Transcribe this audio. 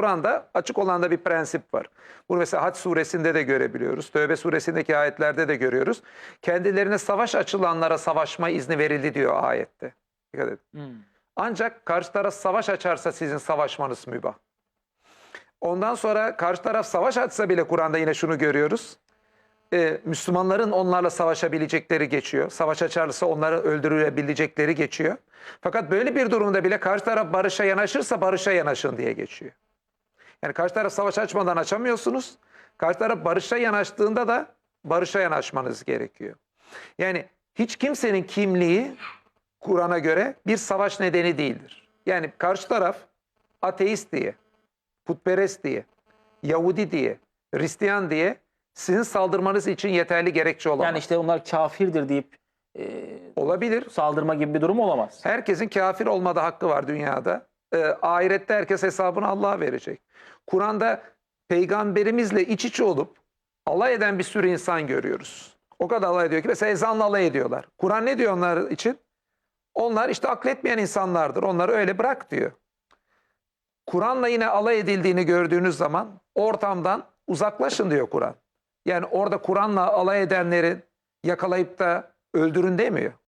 Kur'an'da açık olan da bir prensip var. Bunu mesela Haç suresinde de görebiliyoruz. Tövbe suresindeki ayetlerde de görüyoruz. Kendilerine savaş açılanlara savaşma izni verildi diyor ayette. Dikkat edin. Hmm. Ancak karşı taraf savaş açarsa sizin savaşmanız mübah. Ondan sonra karşı taraf savaş açsa bile Kur'an'da yine şunu görüyoruz. Ee, Müslümanların onlarla savaşabilecekleri geçiyor. Savaş açarsa onları öldürülebilecekleri geçiyor. Fakat böyle bir durumda bile karşı taraf barışa yanaşırsa barışa yanaşın diye geçiyor. Yani karşı taraf savaş açmadan açamıyorsunuz. Karşı taraf barışa yanaştığında da barışa yanaşmanız gerekiyor. Yani hiç kimsenin kimliği Kur'an'a göre bir savaş nedeni değildir. Yani karşı taraf ateist diye, putperest diye, Yahudi diye, Hristiyan diye sizin saldırmanız için yeterli gerekçe olamaz. Yani işte onlar kafirdir deyip e, Olabilir. saldırma gibi bir durum olamaz. Herkesin kafir olmada hakkı var dünyada. Ee, ahirette herkes hesabını Allah'a verecek. Kur'an'da peygamberimizle iç içe olup alay eden bir sürü insan görüyoruz. O kadar alay ediyor ki mesela ezanla alay ediyorlar. Kur'an ne diyor onlar için? Onlar işte akletmeyen insanlardır. Onları öyle bırak diyor. Kur'an'la yine alay edildiğini gördüğünüz zaman ortamdan uzaklaşın diyor Kur'an. Yani orada Kur'an'la alay edenleri yakalayıp da öldürün demiyor.